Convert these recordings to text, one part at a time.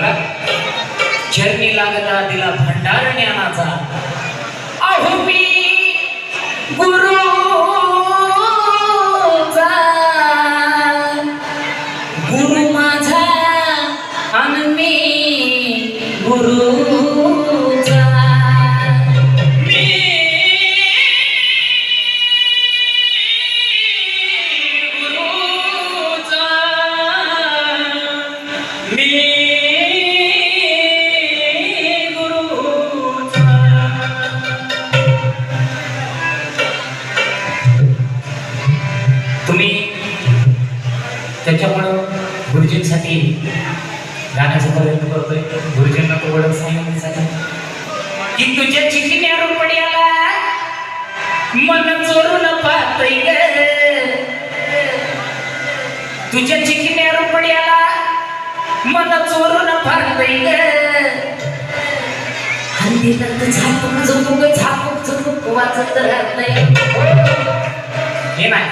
बघा चरणी लागला दिला भंडार ज्ञानाचा. अहो मी गुरु माझा आणि मी गाण्याचा प्रयत्न करतोय. गुरुजींना तो वडील सांगण्यासाठी की तुझ्या चिठीने पड्याला मन चोरून पाहतय ग. तुझ्या चिठीने पड्याला मन चोरून पाहतय ग. हल्लीला तर झापूक झुपूक झापूक झुपूक वाचत राहत नाही. हे नाही.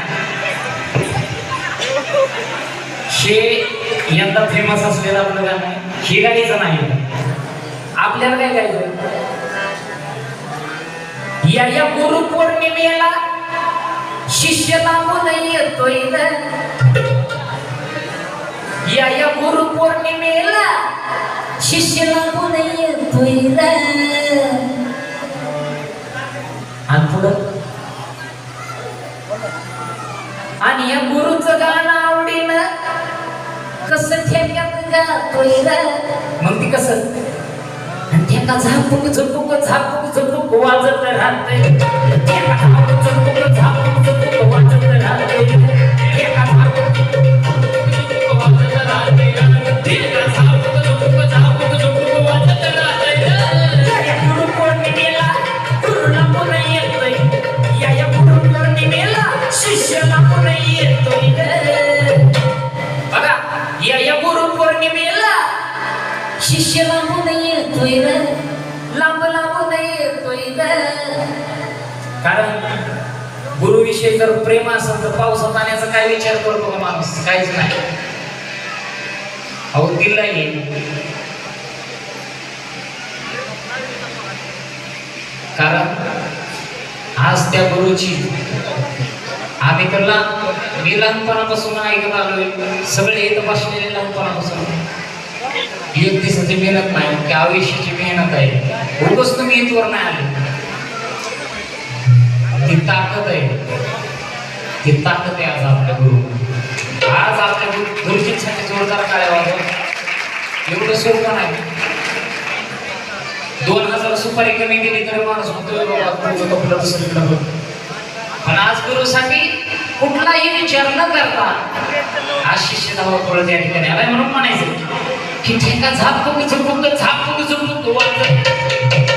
यंदा फेमस असलेलं आपलं गाणं आहे. हे गायचं नाही. आपल्याला काय गायचं? या या गुरु पौर्णिमेला शिष्य लांबून येतोय या या गुरु पौर्णिमेला शिष्य लांबून येतोय आणि पुढं? आणि या गुरुचं गाणं कसं गातोय रे मग ती कसं? ठेका झापूक झुपूक झापूक झुपूक वाजत राहतंय. ठेका झापूक झुपूक झापूक झुपूक वाजत राहतंय. या या गुरु पौर्णिमेला शिष्य लांबून येतोय रे लांब लांबून येतोय रे कारण गुरुविषयी जर प्रेम असेल तर पावसात पाण्याचा काय विचार करतो का माणूस काहीच नाही अहो दिला कारण आज त्या गुरुची आम्ही तर लहान मी लहानपणापासून ऐकत आलोय. सगळे येत बसलेले लहानपणापासून. एक दिवसाची मेहनत नाही की आयुष्याची मेहनत आहे. उगच तुम्ही इथवर नाही आले. ती ताकद आहे. ती ताकद आहे आज आपल्या गुरु. आज आपल्या गुरु गुरुजींसाठी जोरदार काय वाजव. एवढं सोपं नाही. दोन हजार सुपारी कमी गेली तरी माणूस होतो बाबा कपडं दुसरीकडे पण आज गुरुसाठी कुठलाही विचार न करता हा शिष्य धावा त्या ठिकाणी आलाय म्हणून म्हणायचं की ठेका झापूक झाप झापूक झुपूक वाजत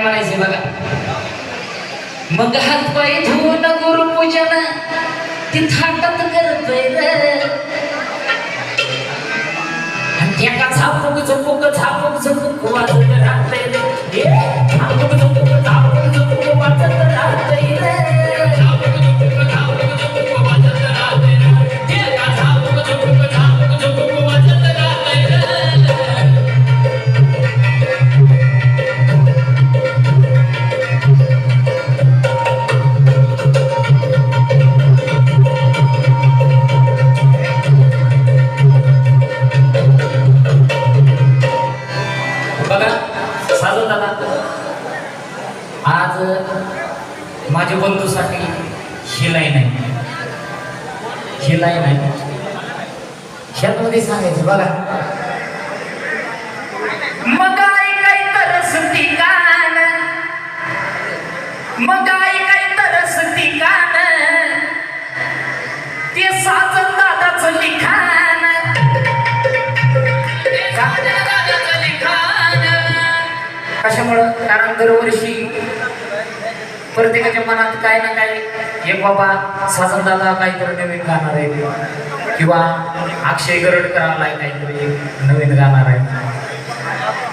काय म्हणायचे बघा? मग हात पाय धुवून गुरुपूजन ती थाटात करतोय एका झापूक झपूक झापूक झपूक वाजत राहतंय झापूक झपूक झापूक. शेतमध्ये सांगायचं बघा. मग आई काही तरस कान? मग आई काही तरस कान? ते साजन दादाचं लिखाण. कशामुळं? कारण दरवर्षी प्रत्येकाच्या मनात काय ना काय हे बाबा साजन दादा काहीतरी नवीन गाणार आहे किंवा अक्षय गरडकराला काहीतरी नवीन गाणार आहे.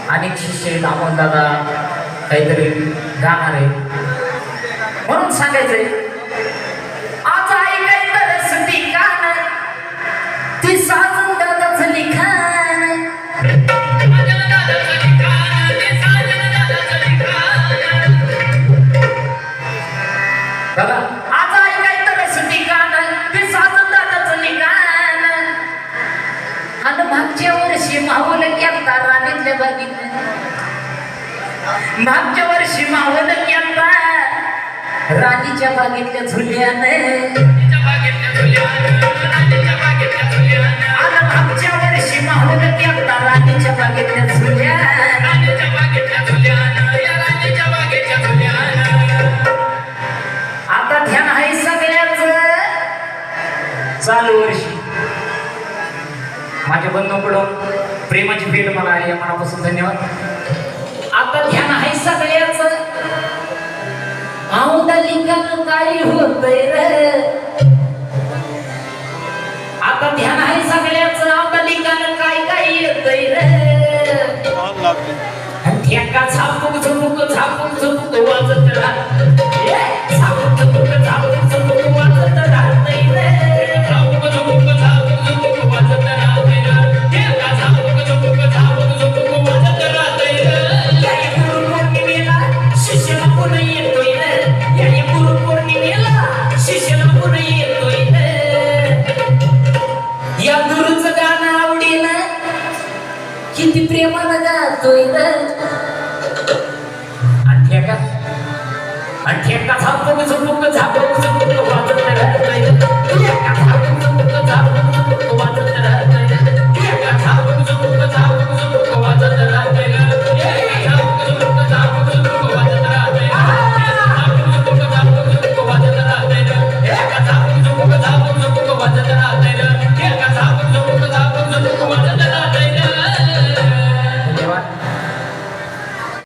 अनेक शिष्य दामोद दादा काहीतरी गाणार आहे. म्हणून सांगायचंय राणीच्या बागेतल्या झुल्याने. आता मागच्या वर्षी माहोल केलता राणीच्या बागेतल्या झुल्या. आता ध्यान आहे सगळ्याच. चालू वर्षी. माझ्या बंधूकडून प्रेमाची भेट मला आहे. मनापासून धन्यवाद. औदलिंगानं काय होतंय रे. आता ध्यान आहे सगळ्याच औदलिंगानं काय काय येतंय रे. एका झापूक झुपूक झापूक झुपूक वाजत राहत. किती प्रेमानं गातोय आणि ठेका आणि ठेका झापूक झुपूक झापूक झुपूक वाजत राहतोय